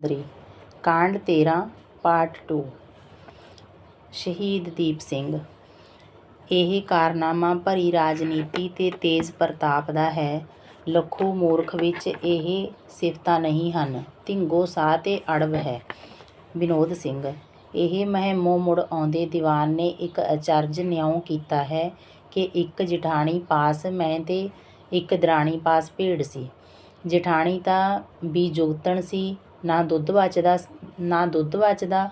ਦਰੀ ਕਾਂਡ 13 ਪਾਰਟ 2 ਸ਼ਹੀਦ ਦੀਪ ਸਿੰਘ। ਇਹ ਕਾਰਨਾਮਾ ਭਰੀ ਰਾਜਨੀਤੀ ਤੇ ਤੇਜ਼ ਪ੍ਰਤਾਪ ਦਾ ਹੈ। ਲੱਖੂ ਮੂਰਖ ਵਿੱਚ ਇਹ ਸਿਫਤਾਂ ਨਹੀਂ ਹਨ। ਧਿੰਗੋ ਸਾਹ ਤੇ ਅੜਬ ਹੈ। ਵਿਨੋਦ ਸਿੰਘ। ਇਹ ਮਹਿਮੋ ਮੁੜ ਆਉਂਦੇ ਦੀਵਾਨ ਨੇ ਇੱਕ ਅਚਰਜ ਨਿਉਂ ਕੀਤਾ ਹੈ ਕਿ ਇੱਕ ਜਠਾਣੀ ਪਾਸ ਮੈਂ ਤੇ ਇੱਕ ਦਰਾਣੀ ਪਾਸ ਭੇੜ ਸੀ। ਜਠਾਣੀ ਤਾਂ ਵੀ ਜੁਗਤਣ ਸੀ। ਨਾ ਦੁੱਧ ਬਚਦਾ, ਨਾ ਦੁੱਧ ਬਚਦਾ,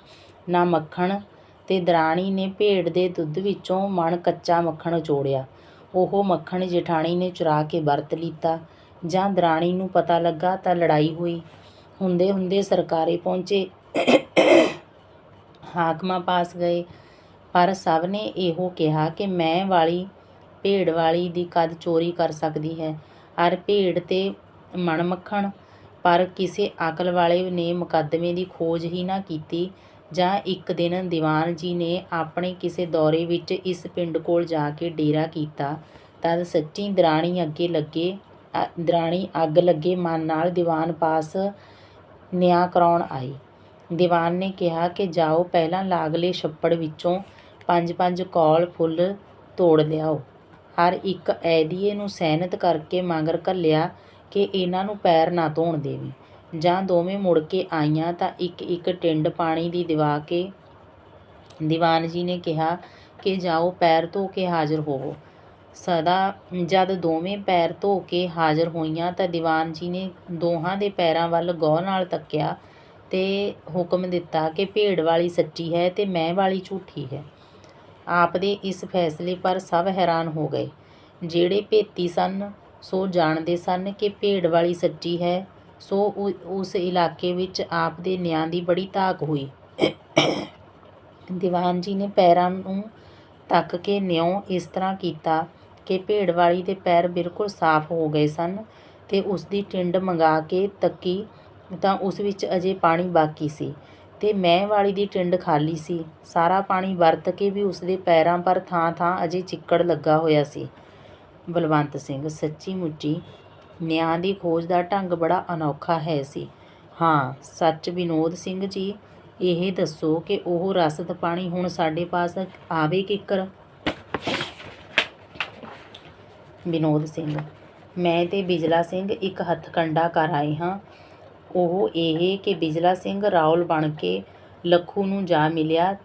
ਨਾ ਮੱਖਣ ਤੇ ਦਰਾਣੀ ਨੇ ਭੇਡ ਦੇ ਦੁੱਧ ਵਿੱਚੋਂ ਮਣ ਕੱਚਾ ਮੱਖਣ ਉਚੋੜਿਆ ਉਹ ਮੱਖਣ ਜੇਠਾਣੀ ਨੇ ਚੁਰਾ ਕੇ ਵਰਤ ਲੀਤਾ। ਜਾਂ ਦਰਾਣੀ ਨੂੰ ਪਤਾ ਲੱਗਾ ਤਾਂ ਲੜਾਈ ਹੋਈ। ਹੁੰਦੇ ਹੁੰਦੇ ਸਰਕਾਰੇ ਪਹੁੰਚੇ। ਹਾਕਮਾਂ ਪਾਸ ਗਏ। ਪਰ ਸਭ ਨੇ ਇਹੋ ਕਿਹਾ ਕਿ ਮੈਂ ਵਾਲੀ, ਭੇਡ ਵਾਲੀ ਦੀ ਕਦ ਚੋਰੀ ਕਰ ਸਕਦੀ ਹੈ। ਅਰ ਭੇਡ ਤੇ ਮਣ ਮੱਖਣ ਪਰ ਕਿਸੇ ਅਕਲ ਵਾਲੇ ਨੇ ਮੁਕੱਦਮੇ ਦੀ ਖੋਜ ਹੀ ਨਾ ਕੀਤੀ ਜਾਂ ਇੱਕ ਦਿਨ ਦੀਵਾਨ ਜੀ ਨੇ ਆਪਣੇ ਕਿਸੇ ਦੌਰੇ ਵਿੱਚ ਇਸ ਪਿੰਡ ਕੋਲ ਜਾ ਕੇ ਡੇਰਾ ਕੀਤਾ ਤਦ ਸੱਚੀ ਦਰਾਣੀ ਅੱਗੇ ਲੱਗੇ ਦਰਾਣੀ ਅੱਗ ਲੱਗੇ ਮਨ ਨਾਲ ਦੀਵਾਨ ਪਾਸ ਨਿਆਂ ਕਰਾਉਣ ਆਈ ਦੀਵਾਨ ਨੇ ਕਿਹਾ ਕਿ ਜਾਓ, ਪਹਿਲਾਂ ਲਾਗਲੇ ਛੱਪੜ ਵਿੱਚੋਂ ਪੰਜ ਪੰਜ ਕੌਲ ਫੁੱਲ ਤੋੜ ਲਿਆਓ। ਹਰ ਇੱਕ ਐਦੀਏ ਨੂੰ ਸੈਨਤ ਕਰਕੇ ਮਗਰ ਘੱਲਿਆ ਕਿ ਇਹਨਾਂ ਨੂੰ ਪੈਰ ਨਾ ਧੋਣ ਦੇਵੀਂ। ਜਾਂ ਦੋਵੇਂ ਮੁੜ ਕੇ ਆਈਆਂ ਤਾਂ ਇੱਕ ਇੱਕ ਟਿੰਡ ਪਾਣੀ ਦੀ ਦਿਵਾ ਕੇ ਦੀਵਾਨ ਜੀ ਨੇ ਕਿਹਾ ਕਿ ਜਾਓ ਪੈਰ ਧੋ ਕੇ ਹਾਜ਼ਰ ਹੋਵੋ। ਸਦਾ ਜਦ ਦੋਵੇਂ ਪੈਰ ਧੋ ਕੇ ਹਾਜ਼ਰ ਹੋਈਆਂ ਤਾਂ ਦੀਵਾਨ ਜੀ ਨੇ ਦੋਹਾਂ ਦੇ ਪੈਰਾਂ ਵੱਲ ਗੌਰ ਨਾਲ ਤੱਕਿਆ ਤੇ ਹੁਕਮ ਦਿੱਤਾ ਕਿ ਭੇਡ ਵਾਲੀ ਸੱਚੀ ਹੈ ਤੇ ਮੈਂ ਵਾਲੀ ਝੂਠੀ ਹੈ। ਆਪ ਦੇ ਇਸ ਫੈਸਲੇ ਪਰ ਸਭ ਹੈਰਾਨ ਹੋ ਗਏ। ਜਿਹੜੇ ਭੇਤੀ ਸਨ ਸੋ ਜਾਣਦੇ ਸਨ ਕਿ ਭੇਡ ਵਾਲੀ ਸੱਚੀ ਹੈ। ਸੋ ਉ- ਉਸ ਇਲਾਕੇ ਵਿੱਚ ਆਪ ਦੇ ਨਿਆਂ ਦੀ ਬੜੀ ਧਾਕ ਹੋਈ। ਦੀਵਾਨ ਜੀ ਨੇ ਪੈਰਾਂ ਨੂੰ ਤੱਕ ਕੇ ਨਿਉ ਇਸ ਤਰ੍ਹਾਂ ਕੀਤਾ ਕਿ ਭੇਡ ਵਾਲੀ ਦੇ ਪੈਰ ਬਿਲਕੁਲ ਸਾਫ਼ ਹੋ ਗਏ ਸਨ ਤੇ ਉਸ ਦੀ ਟਿੰਡ ਮੰਗਾ ਕੇ ਤੱਕੀ ਤਾਂ ਉਸ ਵਿੱਚ ਅਜੇ ਪਾਣੀ ਬਾਕੀ ਸੀ ਤੇ ਮੈਂ ਵਾਲੀ ਦੀ ਟਿੰਡ ਖਾਲੀ ਸੀ। ਸਾਰਾ ਪਾਣੀ ਵਰਤ ਕੇ ਵੀ ਉਸ ਦੇ ਪੈਰਾਂ ਪਰ ਥਾਂ ਥਾਂ ਅਜੇ ਚਿੱਕੜ ਲੱਗਾ ਹੋਇਆ ਸੀ। ਬਲਵੰਤ ਸਿੰਘ ਸੱਚੀ ਮੁੱਚੀ ਨਿਆਂ ਦੀ ਖੋਜ ਦਾ ਢੰਗ ਬੜਾ ਅਨੋਖਾ ਹੈ ਸੀ। ਹਾਂ, ਸੱਚ ਵਿਨੋਦ ਸਿੰਘ ਜੀ, ਇਹ ਦੱਸੋ ਕਿ ਉਹ ਰਸਦ ਪਾਣੀ ਹੁਣ ਸਾਡੇ ਪਾਸ ਆਵੇ ਕਿੱਕਰ? ਵਿਨੋਦ ਸਿੰਘ, ਮੈਂ ਤੇ ਬਿਜਲਾ ਸਿੰਘ ਇੱਕ ਹੱਥ ਕੰਡਾ ਕਰ ਆਏ ਹਾਂ। ਉਹ ਇਹ ਕਿ ਬਿਜਲਾ ਸਿੰਘ ਰਾਉਲ ਬਣ ਕੇ ਲੱਖੂ ਨੂੰ ਜਾ ਮਿਲਿਆ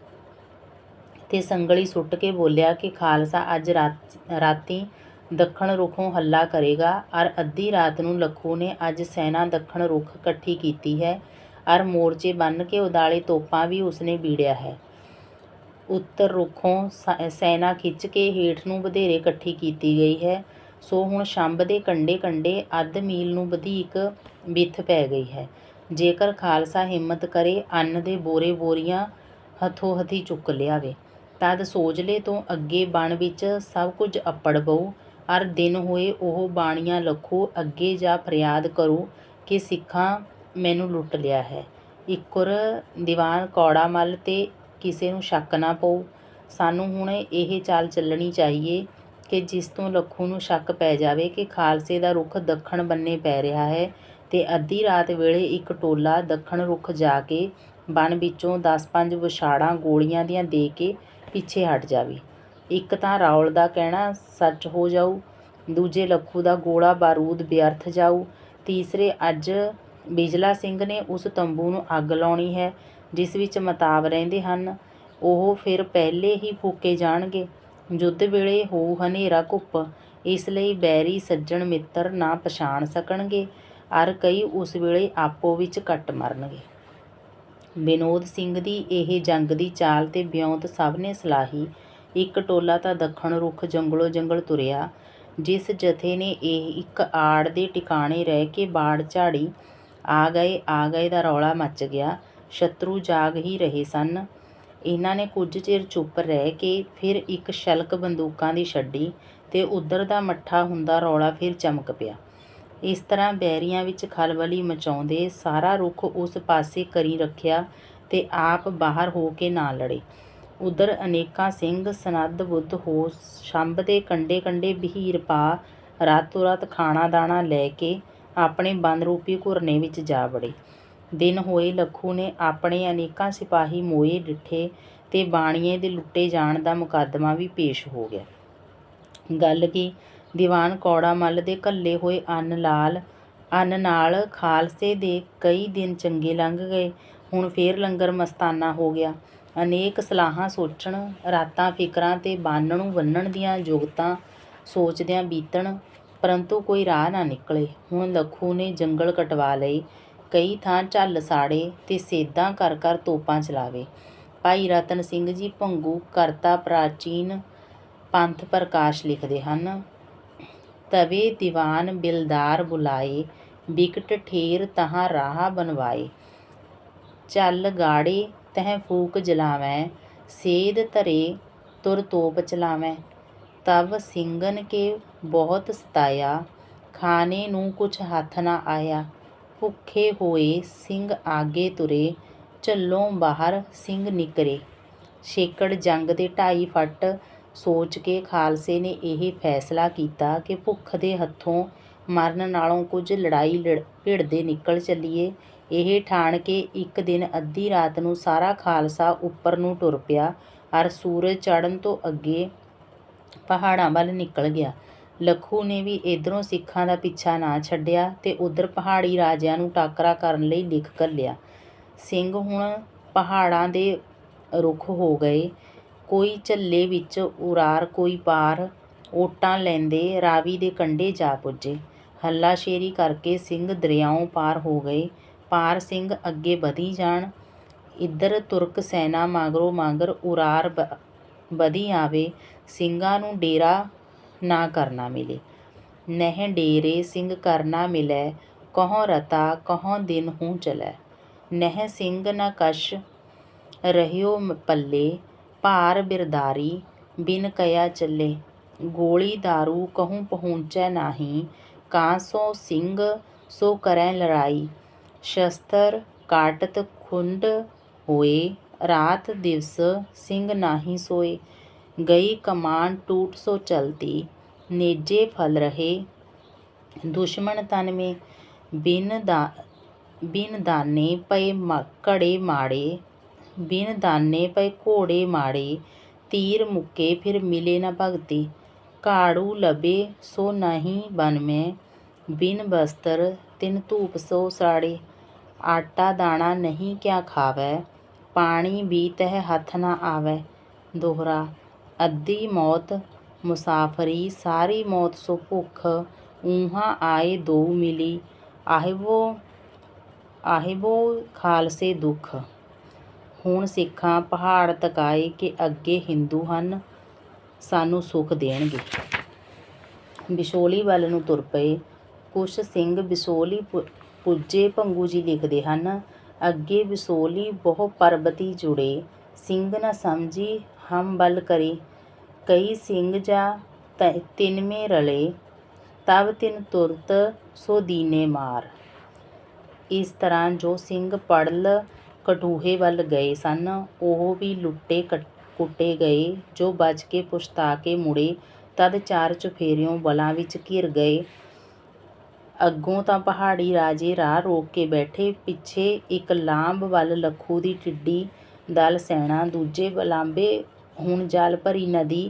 ਤੇ ਸੰਗਲੀ ਸੁੱਟ ਕੇ ਬੋਲਿਆ ਕਿ ਖਾਲਸਾ ਅੱਜ ਰਾਤ, ਰਾਤੀ ਦੱਖਣ ਰੁਖੋਂ ਹੱਲਾ ਕਰੇਗਾ। ਅਰ ਅੱਧੀ ਰਾਤ ਨੂੰ ਲੱਖੂ ਨੇ ਅੱਜ ਸੈਨਾ ਦੱਖਣ ਰੁਖ ਇਕੱਠੀ ਕੀਤੀ ਹੈ। ਅਰ ਮੋਰਚੇ ਬੰਨ ਕੇ ਉਦਾਲੇ ਤੋਪਾਂ ਵੀ ਉਸਨੇ ਬੀੜਿਆ ਹੈ। ਉੱਤਰ ਰੁਖੋਂ ਸੈਨਾ ਖਿੱਚ ਕੇ ਹੇਠ ਨੂੰ ਵਧੇਰੇ ਇਕੱਠੀ ਕੀਤੀ ਗਈ ਹੈ। ਸੋ ਹੁਣ ਸ਼ੰਭ ਦੇ ਕੰਡੇ ਕੰਡੇ ਅੱਧ ਮੀਲ ਨੂੰ ਵਧੀਕ ਬਿੱਥ ਪੈ ਗਈ ਹੈ। ਜੇਕਰ ਖਾਲਸਾ ਹਿੰਮਤ ਕਰੇ ਅੰਨ ਦੇ ਬੋਰੇ ਬੋਰੀਆਂ ਹੱਥੋਂ ਹੱਥੀ ਚੁੱਕ ਲਿਆਵੇ, ਤਦ ਸੋਜਲੇ ਤੋਂ ਅੱਗੇ ਬਣ ਵਿੱਚ ਸਭ ਕੁਝ ਅੱਪੜ ਪਊ ਹਰ ਦਿਨ ਹੋਏ ਉਹ ਬਾਣੀਆਂ ਲੱਖੋ, ਅੱਗੇ ਜਾ ਫਰਿਆਦ ਕਰੋ ਕਿ ਸਿੱਖਾਂ ਮੈਨੂੰ ਲੁੱਟ ਲਿਆ ਹੈ। ਇੱਕੁਰ ਦੀਵਾਨ ਕੌੜਾ ਮੱਲ ਤੇ ਕਿਸੇ ਨੂੰ ਸ਼ੱਕ ਨਾ ਪਊ। ਸਾਨੂੰ ਹੁਣ ਇਹ ਚਾਲ ਚੱਲਣੀ ਚਾਹੀਏ ਕਿ ਜਿਸ ਤੋਂ ਲੱਖੂ ਨੂੰ ਸ਼ੱਕ ਪੈ ਜਾਵੇ ਕਿ ਖਾਲਸੇ ਦਾ ਰੁਖ ਦੱਖਣ ਬੰਨੇ ਪੈ ਰਿਹਾ ਹੈ ਤੇ ਅੱਧੀ ਰਾਤ ਵੇਲੇ ਇੱਕ ਟੋਲਾ ਦੱਖਣ ਰੁਖ ਜਾ ਕੇ ਬਨ ਵਿੱਚੋਂ 10-5 ਵਿਛਾੜਾਂ ਗੋਲੀਆਂ ਦੀਆਂ ਦੇ ਕੇ ਪਿੱਛੇ ਹਟ ਜਾਵੇ। ਇੱਕ ਤਾਂ ਰਾਉਲ ਦਾ ਕਹਿਣਾ ਸੱਚ ਹੋ ਜਾਊ, ਦੂਜੇ ਲੱਖੂ ਦਾ ਗੋਲਾ ਬਾਰੂਦ ਵਿਅਰਥ ਜਾਊ, ਤੀਸਰੇ ਅੱਜ ਬਿਜਲਾ ਸਿੰਘ ਨੇ ਉਸ ਤੰਬੂ ਨੂੰ ਅੱਗ ਲਾਉਣੀ ਹੈ, ਜਿਸ ਵਿੱਚ ਮਤਾਬ ਰਹਿੰਦੇ ਹਨ, ਉਹ ਫਿਰ ਪਹਿਲੇ ਹੀ ਫੂਕੇ ਜਾਣਗੇ। ਯੁੱਧ ਵੇਲੇ ਹੋ ਹਨੇਰਾ ਘੁੱਪ, ਇਸ ਲਈ ਬੈਰੀ ਸੱਜਣ ਮਿੱਤਰ ਨਾ ਪਛਾਣ ਸਕਣਗੇ, ਅਰ ਕਈ ਉਸ ਵੇਲੇ ਆਪੋ ਵਿੱਚ ਕੱਟ ਮਰਨਗੇ। ਵਿਨੋਦ ਸਿੰਘ ਦੀ ਇਹ ਜੰਗ ਦੀ ਚਾਲ ਤੇ ਬਿਉਂਤ ਸਭ ਨੇ ਸਲਾਹੀ ਇੱਕ ਟੋਲਾ ਤਾਂ ਦੱਖਣ ਰੁਖ ਜੰਗਲੋਂ ਜੰਗਲ ਤੁਰਿਆ, ਜਿਸ ਜਥੇ ਨੇ ਇਹ ਇੱਕ ਆੜ ਦੇ ਟਿਕਾਣੇ ਰਹਿ ਕੇ ਬਾੜ ਝਾੜੀ ਆ ਗਏ ਆ ਗਏ ਦਾ ਰੌਲਾ ਮੱਚ ਗਿਆ। ਸ਼ਤਰੂ ਜਾਗ ਹੀ ਰਹੇ ਸਨ। ਇਹਨਾਂ ਨੇ ਕੁਝ ਚਿਰ ਚੁੱਪ ਰਹਿ ਕੇ ਫਿਰ ਇੱਕ ਸ਼ਲਕ ਬੰਦੂਕਾਂ ਦੀ ਛੱਡੀ ਤੇ ਉਧਰ ਦਾ ਮੱਠਾ ਹੁੰਦਾ ਰੌਲਾ ਫਿਰ ਚਮਕ ਪਿਆ। ਇਸ ਤਰ੍ਹਾਂ ਬੈਰੀਆਂ ਵਿੱਚ ਖਲਬਲੀ ਮਚਾਉਂਦੇ ਸਾਰਾ ਰੁੱਖ ਉਸ ਪਾਸੇ ਕਰੀ ਰੱਖਿਆ ਤੇ ਆਪ ਬਾਹਰ ਹੋ ਕੇ ਨਾ ਲੜੇ। ਉਧਰ ਅਨੇਕਾਂ ਸਿੰਘ ਸਨੱਧ ਬੁੱਧ ਹੋ ਸ਼ੰਭ ਦੇ ਕੰਡੇ ਕੰਡੇ ਬਹੀਰ ਪਾ ਰਾਤੋਂ ਰਾਤ ਖਾਣਾ ਦਾਣਾ ਲੈ ਕੇ ਆਪਣੇ ਬੰਦ ਰੂਪੀ ਘੁਰਨੇ ਵਿੱਚ ਜਾ ਵੜੇ। ਦਿਨ ਹੋਏ ਲੱਖੂ ਨੇ ਆਪਣੇ ਅਨੇਕਾਂ ਸਿਪਾਹੀ ਮੋਏ ਡਿੱਠੇ ਤੇ ਬਾਣੀਏ ਦੇ ਲੁੱਟੇ ਜਾਣ ਦਾ ਮੁਕੱਦਮਾ ਵੀ ਪੇਸ਼ ਹੋ ਗਿਆ। ਗੱਲ ਕੀ, ਦੀਵਾਨ ਕੌੜਾ ਮੱਲ ਦੇ ਘੱਲੇ ਹੋਏ ਅੰਨ ਲਾਲ, ਅੰਨ ਨਾਲ ਖਾਲਸੇ ਦੇ ਕਈ ਦਿਨ ਚੰਗੇ ਲੰਘ ਗਏ, ਹੁਣ ਫੇਰ ਲੰਗਰ ਮਸਤਾਨਾ ਹੋ ਗਿਆ। ਅਨੇਕ ਸਲਾਹਾਂ ਸੋਚਣ, ਰਾਤਾਂ ਫਿਕਰਾਂ ਤੇ ਬਾਨਣੂ ਬੰਨਣ ਦੀਆਂ ਜੁਗਤਾਂ ਸੋਚਦਿਆਂ ਬੀਤਣ, ਪਰੰਤੂ ਕੋਈ ਰਾਹ ਨਾ ਨਿਕਲੇ। ਹੁਣ ਲੱਖੂ ਨੇ ਜੰਗਲ ਕਟਵਾ ਲਏ, ਕਈ ਥਾਂ ਝੱਲ ਸਾੜੇ ਤੇ ਸੇਧਾਂ ਕਰ ਕਰ ਤੋਪਾਂ ਚਲਾਵੇ। ਭਾਈ ਰਤਨ ਸਿੰਘ ਜੀ ਭੰਗੂ ਕਰਤਾ ਪ੍ਰਾਚੀਨ ਪੰਥ ਪ੍ਰਕਾਸ਼ ਲਿਖਦੇ ਹਨ, ਤਵੇ ਦੀਵਾਨ ਬਿਲਦਾਰ ਬੁਲਾਏ, ਵਿਕਟ ਠੇਰ ਤਹਾਂ ਰਾਹ ਬਨਵਾਏ ਚੱਲ ਗਾੜੇ ਤਹਿ ਫੂਕ ਜਲਾਵੈ ਸੇਧ ਧਰੇ ਤੁਰ ਤੋਪ ਚਲਾਵੈ। ਤਬ ਸਿੰਘਨ ਕੇ ਬਹੁਤ ਸਤਾਇਆ ਖਾਣੇ ਨੂੰ ਕੁਛ ਹੱਥ ਨਾ ਆਇਆ। ਭੁੱਖੇ ਹੋਏ ਸਿੰਘ ਆਗੇ ਤੁਰੇ, ਝੱਲੋਂ ਬਾਹਰ ਸਿੰਘ ਨਿਕਰੇ। ਸ਼ੇਕੜ ਜੰਗ ਦੇ ਢਾਈ ਫੱਟ ਸੋਚ ਕੇ ਖਾਲਸੇ ਨੇ ਇਹ ਫੈਸਲਾ ਕੀਤਾ ਕਿ ਭੁੱਖ ਦੇ ਹੱਥੋਂ ਮਰਨ ਨਾਲੋਂ ਕੁਝ ਲੜਾਈ ਲੜ- ਭਿੜਦੇ ਨਿਕਲ ਚੱਲੀਏ। ਇਹ ਠਾਣ ਕੇ ਇੱਕ ਦਿਨ ਅੱਧੀ ਰਾਤ ਨੂੰ ਸਾਰਾ ਖਾਲਸਾ ਉੱਪਰ ਨੂੰ ਟੁਰ ਪਿਆ ਅਰ ਸੂਰਜ ਚੜ੍ਹਨ ਤੋਂ ਅੱਗੇ ਪਹਾੜਾਂ ਵੱਲ ਨਿਕਲ ਗਿਆ। ਲੱਖੂ ਨੇ ਵੀ ਇਧਰੋਂ ਸਿੱਖਾਂ ਦਾ ਪਿੱਛਾ ਨਾ ਛੱਡਿਆ ਤੇ ਉਧਰ ਪਹਾੜੀ ਰਾਜਿਆਂ ਨੂੰ ਟਾਕਰਾ ਕਰਨ ਲਈ ਲਿਖ ਘੱਲਿਆ। ਸਿੰਘ ਹੁਣ ਪਹਾੜਾਂ ਦੇ ਰੁੱਖ ਹੋ ਗਏ। ਕੋਈ ਝੱਲੇ ਵਿੱਚ ਉਰਾਰ ਕੋਈ ਪਾਰ ਓਟਾਂ ਲੈਂਦੇ ਰਾਵੀ ਦੇ ਕੰਢੇ ਜਾ ਪੁੱਜੇ। ਹੱਲਾਸ਼ੇਰੀ ਕਰਕੇ ਸਿੰਘ ਦਰਿਆਓਂ ਪਾਰ ਹੋ ਗਏ। ਪਾਰ ਸਿੰਘ ਅੱਗੇ ਵਧੀ ਜਾਣ। ਇੱਧਰ ਤੁਰਕ ਸੈਨਾ ਮਗਰੋਂ ਮਗਰ ਉਰਾਰ ਬ- ਵਧੀ ਆਵੇ, ਸਿੰਘਾਂ ਨੂੰ ਡੇਰਾ ਨਾ ਕਰਨਾ ਮਿਲੇ। ਨਹਿ ਡੇਰੇ ਸਿੰਘ ਕਰਨਾ ਮਿਲੈ, ਕਹੋਂ ਰਤਾ ਕਹੋਂ ਦਿਨ ਹੂੰ ਚਲੈ। ਨਹਿ ਸਿੰਘ ਨ ਕਸ਼ ਰਹਿਓ ਪੱਲੇ, ਭਾਰ ਬਿਰਦਾਰੀ ਬਿਨ ਕਇਆ ਚੱਲੇ। ਗੋਲੀ दारू ਕਹੂੰ ਪਹੁੰਚੈ ਨਾਹੀ ਕਾਸੋ ਸਿੰਘ ਸੋ ਕਰੈ ਲੜਾਈ। ਸ਼ਸਤਰ ਕਾਟਤ ਖੁੰਡ ਹੋਏ ਰਾਤ ਦਿਵਸ ਸਿੰਘ ਨਾਹੀ ਸੋਏ ਗਈ ਕਮਾਨ ਟੂਟ ਸੋ ਚਲਤੀ ਨੇਜੇ ਫਲ ਰਹੇ ਦੁਸ਼ਮਣ ਤਨ ਮੇ ਬਿਨ ਦਾ ਬਿਨ ਦਾਨੇ ਪਏ ਮ- ਘੜੇ ਮਾੜੇ ਬਿਨ ਦਾਨੇ ਪਏ ਘੋੜੇ ਮਾੜੇ ਤੀਰ ਮੁੱਕੇ ਫਿਰ ਮਿਲੇ ਨ ਭਗਤੀ ਘਾੜੂ ਲਬੇ ਸੋ ਨਹੀਂ ਬਨ ਮੈਂ ਬਿਨ ਬਸਤਰ ਤਿਨ ਧੂਪ ਸੋ ਸਾੜੇ ਆਟਾ ਦਾਣਾ ਨਹੀਂ ਕਿਆ ਖਾਵੈ, ਪਾਣੀ ਵੀ ਤਹ ਹੱਥ ਨਾ ਆਵੈ। ਦੋਹਰਾ, ਅੱਧੀ ਮੌਤ ਮੁਸਾਫਰੀ, ਸਾਰੀ ਮੌਤ ਸੋ ਭੁੱਖ, ਊਹਾਂ ਆਏ ਦੋ ਮਿਲੀ ਆਹਿਬੋ ਆਹਿਬੋ ਖਾਲਸੇ ਦੁੱਖ। ਹੁਣ ਸਿੱਖਾਂ ਪਹਾੜ ਤਕਾਏ ਕਿ ਅੱਗੇ ਹਿੰਦੂ ਹਨ, ਸਾਨੂੰ ਸੁੱਖ ਦੇਣਗੇ। ਬਿਸ਼ੋਲੀ ਵੱਲ ਨੂੰ ਤੁਰ ਪਏ, ਕੁਛ ਸਿੰਘ ਬਿਸੋਲੀ ਪੁ- ਪੁੱਜੇ ਭੰਗੂ ਜੀ ਲਿਖਦੇ ਹਨ, ਅੱਗੇ ਬਿਸੋਲੀ ਬਹੁ ਪਰਬਤੀ ਜੁੜੇ, ਸਿੰਘ ਨਾ ਸਮਝੀ ਹਮ ਬਲ ਕਰੇ, ਕਈ ਸਿੰਘ ਜਾ ਤ- ਤਿੰਨਵੇਂ ਰਲੇ ਤਬ ਤਿਨ ਤੁਰਤ ਸੋ ਦੀਨੇ ਮਾਰ। ਇਸ ਤਰ੍ਹਾਂ ਜੋ ਸਿੰਘ ਪੜਲ ਕਟੂਹੇ ਵੱਲ ਗਏ ਸਨ, ਉਹ ਵੀ ਲੁੱਟੇ ਕੱਟ- ਕੁੱਟੇ ਗਏ, ਜੋ ਬਚ ਕੇ ਪੁਛਤਾ ਕੇ ਮੁੜੇ, ਤਦ ਚਾਰ ਚੁਫੇਰਿਓਂ ਬਲਾਂ ਵਿੱਚ ਘਿਰ ਗਏ ਅੱਗੋਂ ਤਾਂ ਪਹਾੜੀ ਰਾਜੇ ਰਾਹ ਰੋਕ ਕੇ ਬੈਠੇ, ਪਿੱਛੇ ਇੱਕ ਲਾਂਬ ਵੱਲ ਲੱਖੂ ਦੀ ਟਿੱਡੀ ਦਲ ਸੈਨਾ ਦੂਜੇ ਬਲਾਂਬੇ ਹੁਣ ਜਲ ਭਰੀ ਨਦੀ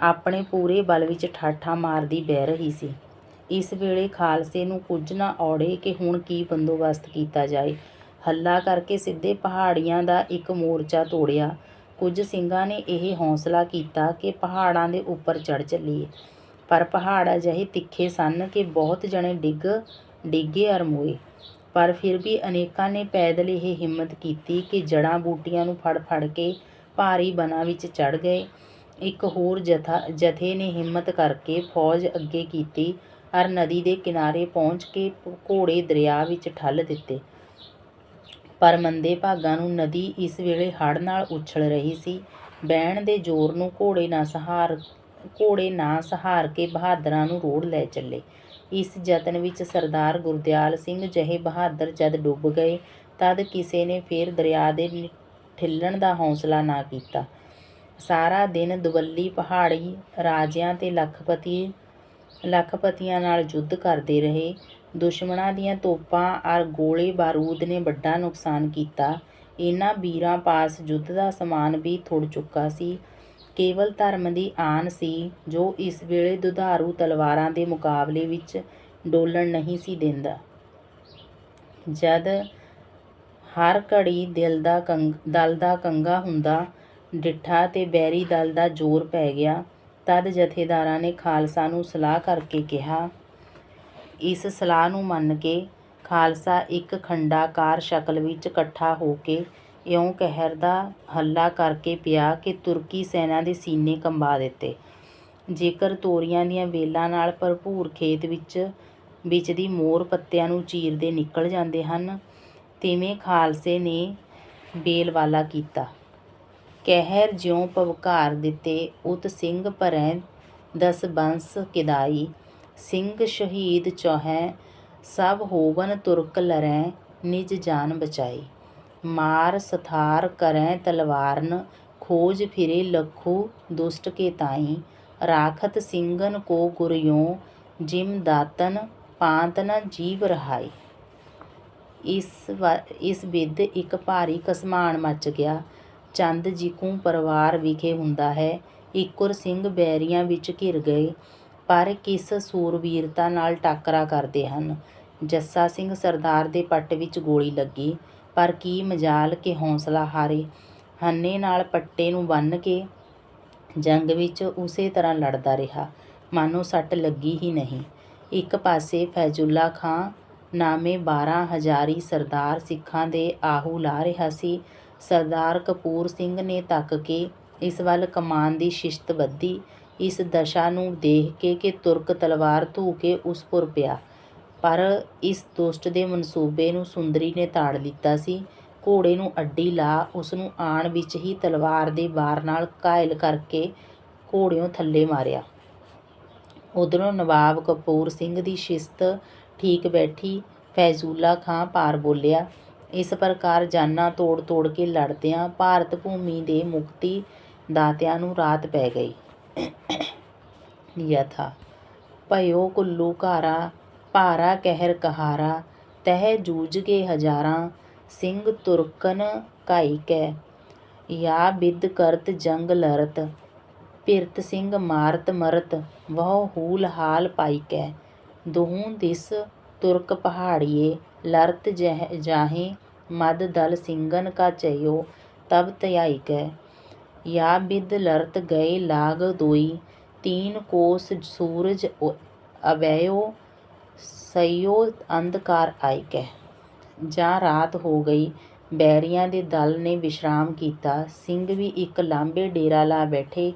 ਆਪਣੇ ਪੂਰੇ ਬਲ ਵਿੱਚ ਠਾਠਾਂ ਮਾਰਦੀ ਬਹਿ ਰਹੀ ਸੀ। ਇਸ ਵੇਲੇ ਖਾਲਸੇ ਨੂੰ ਕੁਝ ਨਾ ਔੜੇ ਕਿ ਹੁਣ ਕੀ ਬੰਦੋਬਸਤ ਕੀਤਾ ਜਾਏ। ਹੱਲਾ ਕਰਕੇ ਸਿੱਧੇ ਪਹਾੜੀਆਂ ਦਾ ਇੱਕ ਮੋਰਚਾ ਤੋੜਿਆ। ਕੁਝ ਸਿੰਘਾਂ ਨੇ ਇਹ ਹੌਸਲਾ ਕੀਤਾ ਕਿ ਪਹਾੜਾਂ ਦੇ ਉੱਪਰ ਚੜ੍ਹ ਚੱਲੀਏ। ਪਰ ਪਹਾੜ ਅਜਿਹੇ ਤਿੱਖੇ ਸਨ ਕਿ ਬਹੁਤ ਜਣੇ ਡਿੱਗ, ਡਿੱਗੇ ਅਰ ਮੋਏ। ਪਰ ਫਿਰ ਵੀ ਅਨੇਕਾਂ ਨੇ ਪੈਦਲ ਇਹ ਹਿੰਮਤ ਕੀਤੀ ਕਿ ਜੜਾਂ ਬੂਟੀਆਂ ਨੂੰ ਫੜ ਫੜ ਕੇ ਭਾਰੀ ਬਨਾਂ ਵਿੱਚ ਚੜ ਗਏ। ਇੱਕ ਹੋਰ ਜਥਾ, ਜਥੇ ਨੇ ਹਿੰਮਤ ਕਰਕੇ ਫੌਜ ਅੱਗੇ ਕੀਤੀ ਅਰ ਨਦੀ ਦੇ ਕਿਨਾਰੇ ਪਹੁੰਚ ਕੇ ਘੋੜੇ ਦਰਿਆ ਵਿੱਚ ਠੱਲ ਦਿੱਤੇ। ਪਰ ਮੰਦੇ ਭਾਗਾਂ ਨੂੰ ਨਦੀ ਇਸ ਵੇਲੇ ਹੜ੍ਹ ਨਾਲ ਉਛਲ ਰਹੀ ਸੀ। ਬਹਿਣ ਦੇ ਜ਼ੋਰ ਨੂੰ ਘੋੜੇ ਨਾ ਸਹਾਰ ਘੋੜੇ ਨਾ ਸਹਾਰ ਕੇ ਬਹਾਦਰਾਂ ਨੂੰ ਰੋੜ ਲੈ ਚੱਲੇ। ਇਸ ਯਤਨ ਵਿੱਚ ਸਰਦਾਰ ਗੁਰਦਿਆਲ ਸਿੰਘ ਜਿਹੇ ਬਹਾਦਰ ਜਦ ਡੁੱਬ ਗਏ, ਤਦ ਕਿਸੇ ਨੇ ਫੇਰ ਦਰਿਆ ਦੇ ਠਿੱਲਣ ਦਾ ਹੌਸਲਾ ਨਾ ਕੀਤਾ। ਸਾਰਾ ਦਿਨ ਦੁਵੱਲੀ ਪਹਾੜੀ ਰਾਜਿਆਂ ਤੇ ਲੱਖਪਤੀ, ਲੱਖਪਤੀਆਂ ਨਾਲ ਯੁੱਧ ਕਰਦੇ ਰਹੇ। ਦੁਸ਼ਮਣਾਂ ਦੀਆਂ ਤੋਪਾਂ ਅਰ ਗੋਲੇ ਬਾਰੂਦ ਨੇ ਵੱਡਾ ਨੁਕਸਾਨ ਕੀਤਾ। ਇਹਨਾਂ ਵੀਰਾਂ ਪਾਸ ਯੁੱਧ ਦਾ ਸਮਾਨ ਵੀ ਥੁੜ ਚੁੱਕਾ ਸੀ। ਕੇਵਲ ਧਰਮ ਦੀ ਆਨ ਸੀ, ਜੋ ਇਸ ਵੇਲੇ ਦੁਧਾਰੂ ਤਲਵਾਰਾਂ ਦੇ ਮੁਕਾਬਲੇ ਵਿੱਚ ਡੋਲਣ ਨਹੀਂ ਸੀ ਦਿੰਦਾ। ਜਦ ਹਰ ਘੜੀ ਦਿਲ ਦਾ ਕੰਗ, ਦਲ ਦਾ ਕੰਗਾ ਹੁੰਦਾ, ਡਿੱਠਾ ਤੇ ਬੈਰੀ ਦਲ ਦਾ ਜ਼ੋਰ ਪੈ ਗਿਆ, ਤਦ ਜਥੇਦਾਰਾਂ ਨੇ ਖਾਲਸਾ ਨੂੰ ਸਲਾਹ ਕਰਕੇ ਕਿਹਾ, ਇਸ ਸਲਾਹ ਨੂੰ ਮੰਨ ਕੇ ਖਾਲਸਾ ਇੱਕ ਖੰਡਾਕਾਰ ਸ਼ਕਲ ਵਿੱਚ ਇਕੱਠਾ ਹੋ ਕੇ ਇਉਂ ਕਹਿਰ ਦਾ ਹੱਲਾ ਕਰਕੇ ਪਿਆ ਕਿ ਤੁਰਕੀ ਸੈਨਾ ਦੇ ਸੀਨੇ ਕੰਬਾ ਦਿੱਤੇ। ਜੇਕਰ ਤੋਰੀਆਂ ਦੀਆਂ ਵੇਲਾਂ ਨਾਲ ਭਰਪੂਰ ਖੇਤ ਵਿੱਚ ਵਿੱਚ ਦੀ ਮੋਰ ਪੱਤਿਆਂ ਨੂੰ ਚੀਰਦੇ ਨਿਕਲ ਜਾਂਦੇ ਹਨ, ਤਿਵੇਂ ਖਾਲਸੇ ਨੇ ਬੇਲਵਾਲਾ ਕੀਤਾ। ਕਹਿਰ ਜਿਉਂ ਪਵਕਾਰ ਦਿੱਤੇ, ਉਤ ਸਿੰਘ ਭਰੈ ਦਸ ਬੰਸ ਕਿਦਾਈ। ਸਿੰਘ ਸ਼ਹੀਦ ਚੋਹੈ, ਸਭ ਹੋਵਨ ਤੁਰਕ ਲਰੈ, ਨਿਜ ਜਾਨ ਬਚਾਈ। ਮਾਰ ਸਥਾਰ ਕਰੈ ਤਲਵਾਰਨ, ਖੋਜ ਫਿਰੇ ਲਖੂ ਦੁਸ਼ਟ ਕੇ ਤਾਈ। ਰਾਖਤ ਸਿੰਘਨ ਕੋ ਗੁਰਿਓ ਜਿਮ ਦਾਤਨ ਪਾਂਤ ਨ ਜੀਵ ਰਹਾਈ। ਇਸ ਇਸ ਵਿਦ ਇੱਕ ਭਾਰੀ ਕਸਮਾਨ ਮਚ ਗਿਆ। ਚੰਦ ਜਿਕੂ ਪਰਿਵਾਰ ਵਿਖੇ ਹੁੰਦਾ ਹੈ। ਇਕੁਰ ਸਿੰਘ ਬੈਰੀਆਂ ਵਿੱਚ ਘਿਰ ਗਏ। ਪਰ ਕਿਸ ਸੂਰਬੀਰਤਾ ਨਾਲ ਟਾਕਰਾ ਕਰਦੇ ਹਨ? ਜੱਸਾ ਸਿੰਘ ਸਰਦਾਰ ਦੇ ਪੱਟ ਵਿੱਚ ਗੋਲੀ ਲੱਗੀ। ਪਰ ਕੀ ਮਜਾਲ ਕਿ ਹੌਸਲਾ ਹਾਰੇ। ਹੰਨੇ ਨਾਲ ਪੱਟੇ ਨੂੰ ਬੰਨ੍ਹ ਕੇ ਜੰਗ ਵਿੱਚ ਉਸੇ ਤਰ੍ਹਾਂ ਲੜਦਾ ਰਿਹਾ। ਮਾਨੋ ਸੱਟ ਲੱਗੀ ਹੀ ਨਹੀਂ। ਇੱਕ ਪਾਸੇ ਫੈਜ਼ੁੱਲਾ ਖਾਂ ਨਾਮੇ 12 ਹਜ਼ਾਰੀ ਸਰਦਾਰ ਸਿੱਖਾਂ ਦੇ ਆਹੂ ਲਾ ਰਿਹਾ ਸੀ। ਸਰਦਾਰ ਕਪੂਰ ਸਿੰਘ ਨੇ ਤੱਕ ਕੇ ਇਸ ਵੱਲ ਕਮਾਨ ਦੀ ਸ਼ਿਸ਼ਤ ਬੱਧੀ ਇਸ ਦਸ਼ਾ ਨੂੰ ਦੇਖ ਕੇ ਕਿ ਤੁਰਕ ਤਲਵਾਰ ਧੂ ਕੇ ਉਸ ਪੁਰ ਪਿਆ। ਪਰ ਇਸ ਦੁਸ਼ਟ ਦੇ ਮਨਸੂਬੇ ਨੂੰ ਸੁੰਦਰੀ ਨੇ ਤਾੜ ਦਿੱਤਾ ਸੀ। ਘੋੜੇ ਨੂੰ ਅੱਡੀ ਲਾ ਉਸ ਨੂੰ ਆਣ ਵਿੱਚ ਹੀ ਤਲਵਾਰ ਦੇ ਵਾਰ ਨਾਲ ਘਾਇਲ ਕਰਕੇ ਘੋੜਿਓਂ ਥੱਲੇ ਮਾਰਿਆ। ਉਧਰੋਂ ਨਵਾਬ ਕਪੂਰ ਸਿੰਘ ਦੀ ਸ਼ਿਸਤ ਠੀਕ ਬੈਠੀ ਫੈਜ਼ੂਲਾ ਖਾਂ ਪਾਰ ਬੋਲਿਆ, ਇਸ ਪ੍ਰਕਾਰ ਜਾਨਾਂ ਤੋੜ ਤੋੜ ਕੇ ਲੜਦਿਆਂ ਭਾਰਤ ਭੂਮੀ ਦੇ ਮੁਕਤੀ ਦਾਤਿਆਂ ਨੂੰ ਰਾਤ ਪੈ ਗਈ। ਯਥਾ ਭਇਓ ਕੁੱਲੂ ਘਾਰਾ ਭਾਰਾ ਕਹਿਰ ਕਹਾਰਾ, ਤਹਿ ਜੂਝ ਕੇ ਹਜ਼ਾਰਾਂ, ਸਿੰਘ ਤੁਰਕਨ ਕਾਈ ਕੈ। ਯਾ ਬਿਦ ਕਰਤ ਜੰਗ ਲਰਤ, ਭਿਰਤ ਸਿੰਘ ਮਾਰਤ ਮਰਤ, ਵਹੁ ਹੂਲ ਹਾਲ ਪਾਈ ਕੈ। ਦਿਸ ਤੁਰਕ ਪਹਾੜੀਏ, ਲਰਤ ਜਹ ਜਾਹੇ, ਮਦ ਦਲ ਸਿੰਘਨ ਕਾ ਚਇਓ, ਤਬ ਧਿਆਈ ਕੈ। ਯਾ ਬਿਦ ਲਰਤ ਗਏ ਲਾਗ ਦੋਈ, ਤੀਨ ਕੋਸ ਸੂਰਜ ਅਵੈਓ ਸਈਓ ਅੰਧਕਾਰ ਆਈ ਕੈ ਜਾਂ ਰਾਤ ਹੋ ਗਈ, ਬੈਰੀਆਂ ਦੇ ਦਲ ਨੇ ਵਿਸ਼ਰਾਮ ਕੀਤਾ। ਸਿੰਘ ਵੀ ਇੱਕ ਲਾਂਭੇ ਡੇਰਾ ਲਾ ਬੈਠੇ।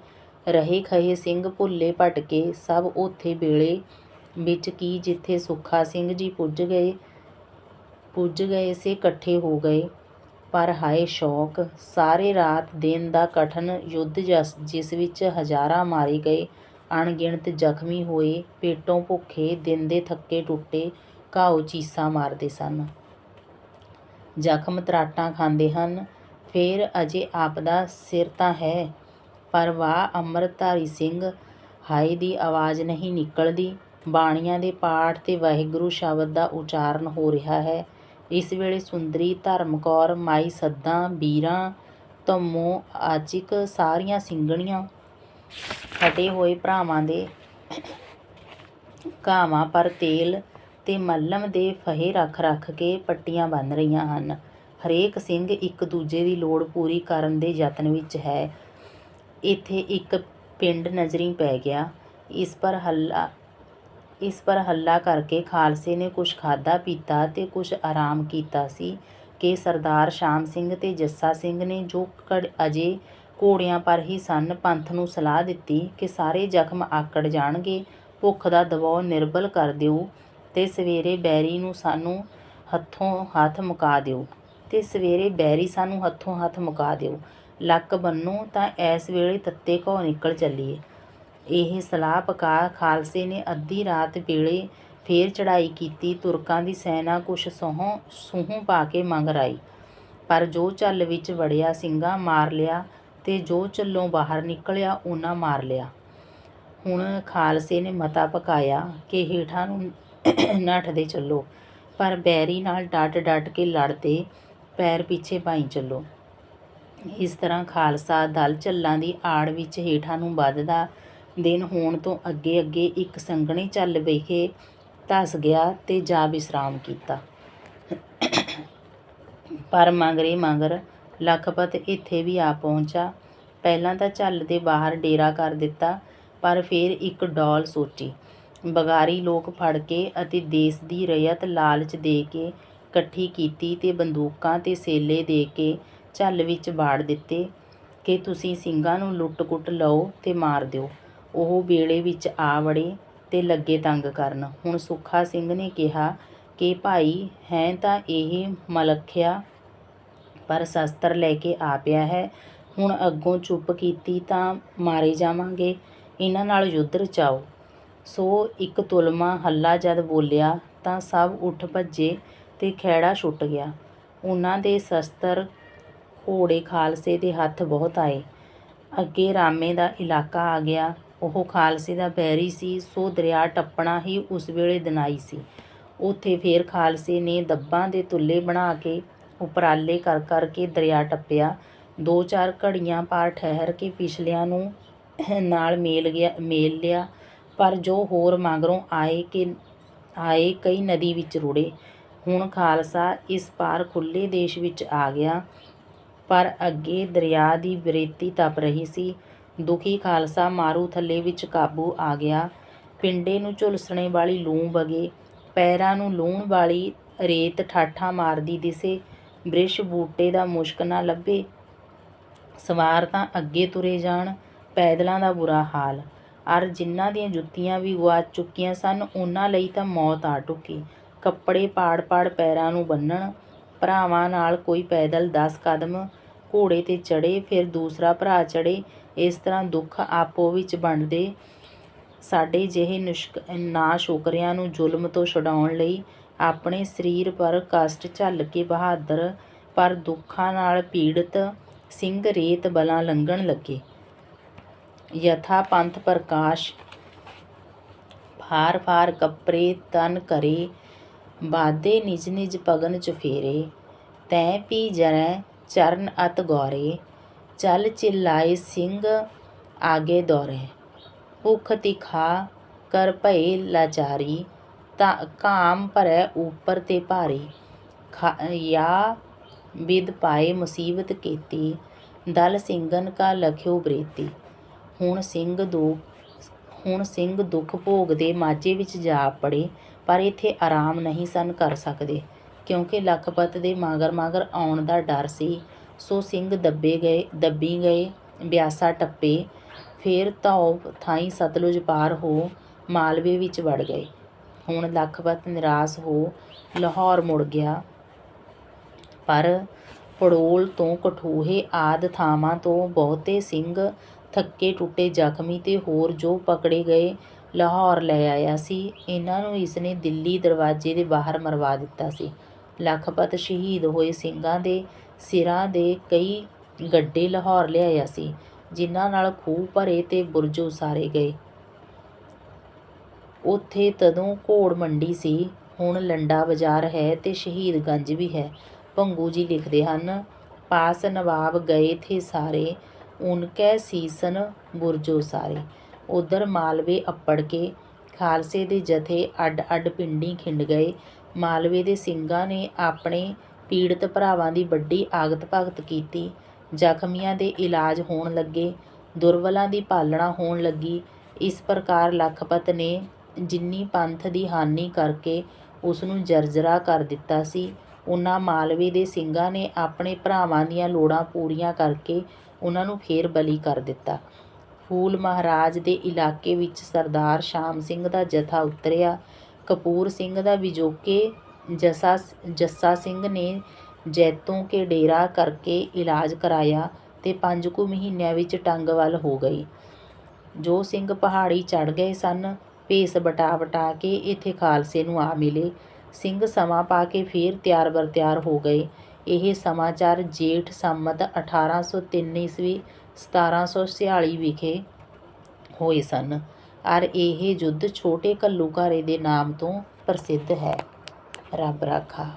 ਰਹੇ ਖਹੇ ਸਿੰਘ ਭੁੱਲੇ ਭਟਕੇ। ਸਭ ਉੱਥੇ ਵੇਲੇ ਵਿੱਚ ਕੀ ਜਿੱਥੇ ਸੁੱਖਾ ਸਿੰਘ ਜੀ ਪੁੱਜ ਗਏ ਪੁੱਜ ਗਏ ਸੇ ਇਕੱਠੇ ਹੋ ਗਏ। ਪਰ ਹਾਏ ਸ਼ੌਕ, ਸਾਰੇ ਰਾਤ ਦਿਨ ਦਾ ਕਠਨ ਯੁੱਧ ਜਸ, ਜਿਸ ਵਿੱਚ ਹਜ਼ਾਰਾਂ ਮਾਰੇ ਗਏ। ਅਣਗਿਣਤ ਜ਼ਖਮੀ ਹੋਏ ਪੇਟੋਂ ਭੁੱਖੇ ਦਿਨ ਦੇ ਥੱਕੇ ਟੁੱਟੇ ਘਾਉ ਚੀਸਾਂ ਮਾਰਦੇ ਸਨ। ਜ਼ਖਮ ਤਰਾਟਾਂ ਖਾਂਦੇ ਹਨ। ਫੇਰ ਅਜੇ ਆਪਦਾ ਸਿਰ ਤਾਂ ਹੈ, ਪਰ ਵਾਹ ਅੰਮ੍ਰਿਤਧਾਰੀ ਸਿੰਘ, ਹਾਏ ਦੀ ਆਵਾਜ਼ ਨਹੀਂ ਨਿਕਲਦੀ। ਬਾਣੀਆਂ ਦੇ ਪਾਠ ਤੇ ਵਾਹਿਗੁਰੂ ਸ਼ਬਦ ਦਾ ਉਚਾਰਨ ਹੋ ਰਿਹਾ ਹੈ। ਇਸ ਵੇਲੇ ਸੁੰਦਰੀ ਧਰਮ ਕੌਰ, ਮਾਈ ਸੱਦਾਂ, ਬੀਰਾਂ, ਧੰਮੋ, ਆਚਿਕ ਸਾਰੀਆਂ ਸਿੰਘਣੀਆਂ ਫਟੇ ਹੋਏ ਭਰਾਵਾਂ ਦੇ ਘਾਵਾਂ ਪਰ ਤੇਲ ਤੇ ਮੱਲਮ ਦੇ ਫਹੇ ਰੱਖ ਰੱਖ ਕੇ ਪੱਟੀਆਂ ਬੰਨ ਰਹੀਆਂ ਹਨ। ਹਰੇਕ ਸਿੰਘ ਇੱਕ ਦੂਜੇ ਦੀ ਲੋੜ ਪੂਰੀ ਕਰਨ ਦੇ ਯਤਨ ਵਿੱਚ ਹੈ। ਇੱਥੇ ਇੱਕ ਪਿੰਡ ਨਜ਼ਰੀ ਪੈ ਗਿਆ। ਇਸ ਪਰ ਹੱਲਾ, ਇਸ ਪਰ ਹੱਲਾ ਕਰਕੇ ਖਾਲਸੇ ਨੇ ਕੁਛ ਖਾਦਾ ਪੀਤਾ ਤੇ ਕੁਛ ਆਰਾਮ ਕੀਤਾ ਸੀ ਕਿ ਸਰਦਾਰ ਸ਼ਾਮ ਸਿੰਘ ਤੇ ਜੱਸਾ ਸਿੰਘ ਨੇ ਜੋ ਘੜ ਅਜੇ ਘੋੜਿਆਂ ਪਰ ਹੀ ਸਨ। ਪੰਥ ਨੂੰ ਸਲਾਹ ਦਿੱਤੀ ਕਿ ਸਾਰੇ ਜ਼ਖਮ ਆਕੜ ਜਾਣਗੇ। ਭੁੱਖ ਦਾ ਦਬਾਅ ਨਿਰਬਲ ਕਰ ਦਿਓ ਤੇ ਸਵੇਰੇ ਬੈਰੀ ਨੂੰ ਸਾਨੂੰ ਹੱਥੋਂ ਹੱਥ ਮੁਕਾ ਦਿਓ। ਤੇ ਸਵੇਰੇ ਬੈਰੀ ਸਾਨੂੰ ਹੱਥੋਂ ਹੱਥ ਮੁਕਾ ਦਿਓ। ਲੱਕ ਬੰਨੋ ਤਾਂ ਐਸ ਵੇਲੇ ਤੱਤੇ ਘੋ ਨਿਕਲ ਚੱਲੀਏ। ਇਹ ਸਲਾਹ ਪਕਾ ਖਾਲਸੇ ਨੇ ਅੱਧੀ ਰਾਤ ਵੇਲੇ ਫੇਰ ਚੜ੍ਹਾਈ ਕੀਤੀ। ਤੁਰਕਾਂ ਦੀ ਸੈਨਾ ਕੁਛ ਸਹੁੰ ਸੂਹੋਂ ਪਾ ਕੇ ਮੰਗ ਰਾਈ। ਪਰ ਜੋ ਚੱਲ ਵਿੱਚ ਵੜਿਆ ਸਿੰਘਾਂ ਮਾਰ ਲਿਆ। ਤੇ ਜੋ ਝੱਲੋਂ ਬਾਹਰ ਨਿਕਲਿਆ, ਉਹਨਾਂ ਮਾਰ ਲਿਆ। ਹੁਣ ਖਾਲਸੇ ਨੇ ਮਤਾ ਪਕਾਇਆ ਕਿ ਹੇਠਾਂ ਨੂੰ ਨੱਠਦੇ ਚੱਲੋ, ਪਰ ਬੈਰੀ ਨਾਲ ਡਟ ਡਟ ਕੇ ਲੜਦੇ ਪੈਰ ਪਿੱਛੇ ਪਾਈ ਚੱਲੋ। ਇਸ ਤਰ੍ਹਾਂ ਖਾਲਸਾ ਦਲ ਝੱਲਾਂ ਦੀ ਆੜ ਵਿੱਚ ਹੇਠਾਂ ਨੂੰ ਵੱਧਦਾ ਦਿਨ ਹੋਣ ਤੋਂ ਅੱਗੇ ਅੱਗੇ ਇੱਕ ਸੰਘਣੇ ਝੱਲ ਵਿਖੇ ਧਸ ਗਿਆ ਤੇ ਜਾ ਵਿਸਰਾਮ ਕੀਤਾ। ਪਰ ਮਗਰੇ ਮਗਰ ਲਖਪਤ ਇੱਥੇ ਵੀ ਆ ਪਹੁੰਚਾ। ਪਹਿਲਾਂ ਤਾਂ ਝੱਲ ਦੇ ਬਾਹਰ ਡੇਰਾ ਕਰ ਦਿੱਤਾ, ਪਰ ਫਿਰ ਇੱਕ ਡੌਲ ਸੋਚੀ। ਬਗਾਰੀ ਲੋਕ ਫੜ ਕੇ ਅਤੇ ਦੇਸ ਦੀ ਰਇਤ ਲਾਲਚ ਦੇ ਕੇ ਇਕੱਠੀ ਕੀਤੀ ਤੇ ਬੰਦੂਕਾਂ ਤੇ ਸੇਲੇ ਦੇ ਕੇ ਝੱਲ ਵਿੱਚ ਬਾੜ ਦਿੱਤੇ ਕਿ ਤੁਸੀਂ ਸਿੰਘਾਂ ਨੂੰ ਲੁੱਟ-ਕੁੱਟ ਲਓ ਤੇ ਮਾਰ ਦਿਓ। ਉਹ ਵੇਲੇ ਵਿੱਚ ਆ ਵੜੇ ਤੇ ਲੱਗੇ ਤੰਗ ਕਰਨ। ਹੁਣ ਸੁੱਖਾ ਸਿੰਘ ਨੇ ਕਿਹਾ ਕਿ ਭਾਈ, ਹੈ ਤਾਂ ਇਹ ਮਲਖਿਆ ਪਰ ਸ਼ਸਤਰ ਲੈ ਕੇ ਆ ਪਿਆ ਹੈ। ਹੁਣ ਅੱਗੋਂ ਚੁੱਪ ਕੀਤੀ ਤਾਂ ਮਾਰੇ ਜਾਵਾਂਗੇ। ਇਹਨਾਂ ਨਾਲ ਯੁੱਧ ਰਚਾਓ। ਸੋ ਇੱਕ ਤੁਲਮਾ ਹੱਲਾ ਜਦ ਬੋਲਿਆ ਤਾਂ ਸਭ ਉੱਠ ਭੱਜੇ ਤੇ ਖੈੜਾ ਛੁੱਟ ਗਿਆ। ਉਹਨਾਂ ਦੇ ਸ਼ਸਤਰ ਘੋੜੇ ਖਾਲਸੇ ਦੇ ਹੱਥ ਬਹੁਤ ਆਏ। ਅੱਗੇ ਰਾਮੇ ਦਾ ਇਲਾਕਾ ਆ ਗਿਆ। ਉਹ ਖਾਲਸੇ ਦਾ ਬੈਰੀ ਸੀ, ਸੋ ਦਰਿਆ ਟੱਪਣਾ ਹੀ ਉਸ ਵੇਲੇ ਦਿਨਾਈ ਸੀ। ਉੱਥੇ ਫੇਰ ਖਾਲਸੇ ਨੇ ਦੱਬਾਂ ਦੇ ਤੁੱਲੇ ਬਣਾ ਕੇ ਉਪਰਾਲੇ ਕਰ ਕਰ ਕੇ ਦਰਿਆ ਟੱਪਿਆ। ਦੋ ਚਾਰ ਘੜੀਆਂ ਪਾਰ ਠਹਿਰ ਕੇ ਪਿਛਲਿਆਂ ਨੂੰ ਨਾਲ ਮੇਲ ਗਿਆ, ਮੇਲ ਲਿਆ। ਪਰ ਜੋ ਹੋਰ ਮਗਰੋਂ ਆਏ ਕਿ ਆਏ ਕਈ ਨਦੀ ਵਿੱਚ ਰੁੜੇ। ਹੁਣ ਖਾਲਸਾ ਇਸ ਪਾਰ ਖੁੱਲੇ ਦੇਸ਼ ਵਿੱਚ ਆ ਗਿਆ। ਪਰ ਅੱਗੇ ਦਰਿਆ ਦੀ ਬਰੇਤੀ ਤਪ ਰਹੀ ਸੀ। ਦੁਖੀ ਖਾਲਸਾ ਮਾਰੂ ਥੱਲੇ ਵਿੱਚ ਕਾਬੂ ਆ ਗਿਆ। ਪਿੰਡੇ ਨੂੰ ਝੁਲਸਣੇ ਵਾਲੀ ਲੂੰ ਬਗੇ ਪੈਰਾਂ ਨੂੰ ਲੂਣ ਵਾਲੀ ਰੇਤ ਠਾਠਾਂ ਮਾਰਦੀ ਦਿਸੇ। ਬ੍ਰਿਸ਼ ਬੂਟੇ ਦਾ ਮੁਸ਼ਕ ਨਾ ਲੱਭੇ। ਸਵਾਰ ਤਾਂ ਅੱਗੇ ਤੁਰੇ ਜਾਣ, ਪੈਦਲਾਂ ਦਾ ਬੁਰਾ ਹਾਲ। ਅਰ ਜਿਨ੍ਹਾਂ ਦੀਆਂ ਜੁੱਤੀਆਂ ਵੀ ਗੁਆਚ ਚੁੱਕੀਆਂ ਸਨ, ਉਹਨਾਂ ਲਈ ਤਾਂ ਮੌਤ ਆ ਟੁੱਕੀ। ਕੱਪੜੇ ਪਾੜ-ਪਾੜ ਪੈਰਾਂ ਨੂੰ ਬੰਨਣ ਭਰਾਵਾਂ ਨਾਲ ਕੋਈ ਪੈਦਲ 10 ਕਦਮ ਘੋੜੇ ਤੇ ਚੜੇ ਫਿਰ ਦੂਸਰਾ ਭਰਾ ਚੜੇ ਇਸ ਤਰ੍ਹਾਂ ਦੁੱਖ ਆਪੋ ਵਿੱਚ ਵੰਡਦੇ ਸਾਡੇ ਜਿਹੇ ਨੁਸ਼ਕ, ਨਾ ਸ਼ੁਕਰਿਆਂ ਨੂੰ ਜ਼ੁਲਮ ਤੋਂ ਛੁਡਾਉਣ ਲਈ ਆਪਣੇ ਸਰੀਰ ਪਰ ਕਸ਼ਟ ਝੱਲ ਕੇ ਬਹਾਦਰ, ਪਰ ਦੁੱਖਾਂ ਨਾਲ ਪੀੜਤ ਸਿੰਘ ਰੇਤ ਬਲਾਂ ਲੰਘਣ ਲੱਗੇ। ਯਥਾ ਪੰਥ ਪ੍ਰਕਾਸ਼, ਫਾਰ ਫਾਰ ਕਪਰੇ ਤਨ ਕਰੇ ਬਾਦੇ ਨਿਜ ਨਿਜ ਪਗਨ ਚੁਫੇਰੇ ਤੈ ਪੀ ਜਰੈ ਚਰਨ ਅਤ ਗੌਰੇ, ਚਲ ਚਿਲਾਏ ਸਿੰਘ ਆਗੇ ਦੌਰੇ। ਭੁਖ ਤਿਖਾ ਕਰ ਭਏ ਲਾਚਾਰੀ ਤਾਂ ਕਾਮ ਭਰੈ ਉਪਰ ਤੇ ਭਾਰੀ। ਯਾ ਵਿਦ ਪਾਏ ਮੁਸੀਬਤ ਕੀਤੀ, ਦਲ ਸਿੰਘਨ ਕਾ ਲਖਿਓ ਬ੍ਰੇਤੀ। ਹੁਣ ਸਿੰਘ ਦੋ, ਹੁਣ ਸਿੰਘ ਦੁੱਖ ਭੋਗਦੇ ਮਾਝੇ ਵਿੱਚ ਜਾ ਪੜੇ, ਪਰ ਇੱਥੇ ਆਰਾਮ ਨਹੀਂ ਸਨ ਕਰ ਸਕਦੇ, ਕਿਉਂਕਿ ਲਖਪਤ ਦੇ ਮਾਗਰ ਮਾਗਰ ਆਉਣ ਦਾ ਡਰ ਸੀ। ਸੋ ਸਿੰਘ ਦੱਬੇ ਗਏ, ਦੱਬੀ ਗਏ, ਬਿਆਸਾ ਟੱਪੇ, ਫਿਰ ਧੌ ਥਾਈ ਸਤਲੁਜ ਪਾਰ ਹੋ ਮਾਲਵੇ ਵਿੱਚ ਵੜ ਗਏ। ਹੁਣ ਲੱਖਪਤ ਨਿਰਾਸ਼ ਹੋ ਲਾਹੌਰ ਮੁੜ ਗਿਆ। ਪਰ ਪੜੋਲ ਤੋਂ ਕਠੂਹੇ ਆਦ ਥਾਵਾਂ ਤੋਂ ਬਹੁਤੇ ਸਿੰਘ ਥੱਕੇ ਟੁੱਟੇ ਜ਼ਖਮੀ ਤੇ ਹੋਰ ਜੋ ਪਕੜੇ ਗਏ ਲਾਹੌਰ ਲੈ ਆਇਆ ਸੀ, ਇਹਨਾਂ ਨੂੰ ਇਸਨੇ ਦਿੱਲੀ ਦਰਵਾਜ਼ੇ ਦੇ ਬਾਹਰ ਮਰਵਾ ਦਿੱਤਾ ਸੀ। ਲੱਖਪਤ ਸ਼ਹੀਦ ਹੋਏ ਸਿੰਘਾਂ ਦੇ ਸਿਰਾਂ ਦੇ ਕਈ ਗੱਡੇ ਲਾਹੌਰ ਲਿਆਇਆ ਸੀ, ਜਿਨ੍ਹਾਂ ਨਾਲ ਖੂਹ ਭਰੇ ਤੇ ਬੁਰਜ ਉਸਾਰੇ ਗਏ। ਉੱਥੇ ਤਦੋਂ ਘੋੜ ਮੰਡੀ ਸੀ, ਹੁਣ ਲੰਡਾ ਬਾਜ਼ਾਰ ਹੈ ਤੇ ਸ਼ਹੀਦਗੰਜ ਵੀ ਹੈ। ਭੰਗੂ ਜੀ ਲਿਖਦੇ ਹਨ, ਪਾਸ ਨਵਾਬ ਗਏ ਥੇ ਸਾਰੇ, ਉਨਕੈ ਸੀਸਨ ਬੁਰਜੋ ਸਾਰੇ। ਉਧਰ ਮਾਲਵੇ ਅੱਪੜ ਕੇ, ਖਾਲਸੇ ਦੇ ਜਥੇ ਅੱਡ ਅੱਡ ਪਿੰਡੀ ਖਿੰਡ ਗਏ। ਮਾਲਵੇ ਦੇ ਸਿੰਘਾਂ ਨੇ ਆਪਣੇ ਪੀੜਤ ਭਰਾਵਾਂ ਦੀ ਵੱਡੀ ਆਗਤ ਭਗਤ ਕੀਤੀ। ਜ਼ਖਮੀਆਂ ਦੇ ਇਲਾਜ ਹੋਣ ਲੱਗੇ ਦੁਰਬਲਾਂ ਦੀ ਪਾਲਣਾ ਹੋਣ ਲੱਗੀ। ਇਸ ਪ੍ਰਕਾਰ ਲਖਪਤ ਨੇ ਜਿੰਨੀ ਪੰਥ ਦੀ ਹਾਨੀ ਕਰਕੇ ਉਸ ਨੂੰ ਜਰਜਰਾ ਕਰ ਦਿੱਤਾ ਸੀ ਉਹਨਾਂ ਮਾਲਵੇ ਦੇ ਸਿੰਘਾਂ ਨੇ ਆਪਣੇ ਭਰਾਵਾਂ ਦੀਆਂ ਲੋੜਾਂ ਪੂਰੀਆਂ ਕਰਕੇ ਉਹਨਾਂ ਨੂੰ ਫੇਰ ਬਲੀ ਕਰ ਦਿੱਤਾ। ਫੂਲ ਮਹਾਰਾਜ ਦੇ ਇਲਾਕੇ ਵਿੱਚ ਸਰਦਾਰ ਸ਼ਾਮ ਸਿੰਘ ਦਾ ਜਥਾ ਉਤਰਿਆ। ਕਪੂਰ ਸਿੰਘ ਦਾ ਵਿਜੋਕੇ ਜਸਾ ਜੱਸਾ ਸਿੰਘ ਨੇ ਜੈਤੋਂ ਕੇ ਡੇਰਾ ਕਰਕੇ ਇਲਾਜ ਕਰਾਇਆ ਤੇ ਪੰਜ ਕੁ ਮਹੀਨਿਆਂ ਵਿੱਚ ਟੰਗਵਲ ਹੋ ਗਈ। ਜੋ ਸਿੰਘ ਪਹਾੜੀ ਚੜ ਗਏ ਸਨ ਭੇਸ ਬਟਾ ਬਟਾ ਕੇ ਇੱਥੇ ਖਾਲਸੇ ਨੂੰ ਆ ਮਿਲੇ। ਸਿੰਘ ਸਮਾਂ ਪਾ ਕੇ ਫੇਰ ਤਿਆਰ ਬਰ ਤਿਆਰ ਹੋ ਗਏ। ਇਹ ਸਮਾਚਾਰ ਜੇਠ ਸੰਮਤ 1803 ਈਸਵੀ 1746 ਵਿਖੇ ਹੋਏ ਸਨ। ਔਰ ਇਹ ਯੁੱਧ ਛੋਟੇ ਘੱਲੂਘਾਰੇ ਦੇ ਨਾਮ ਤੋਂ ਪ੍ਰਸਿੱਧ ਹੈ। ਰੱਬ ਰਾਖਾ।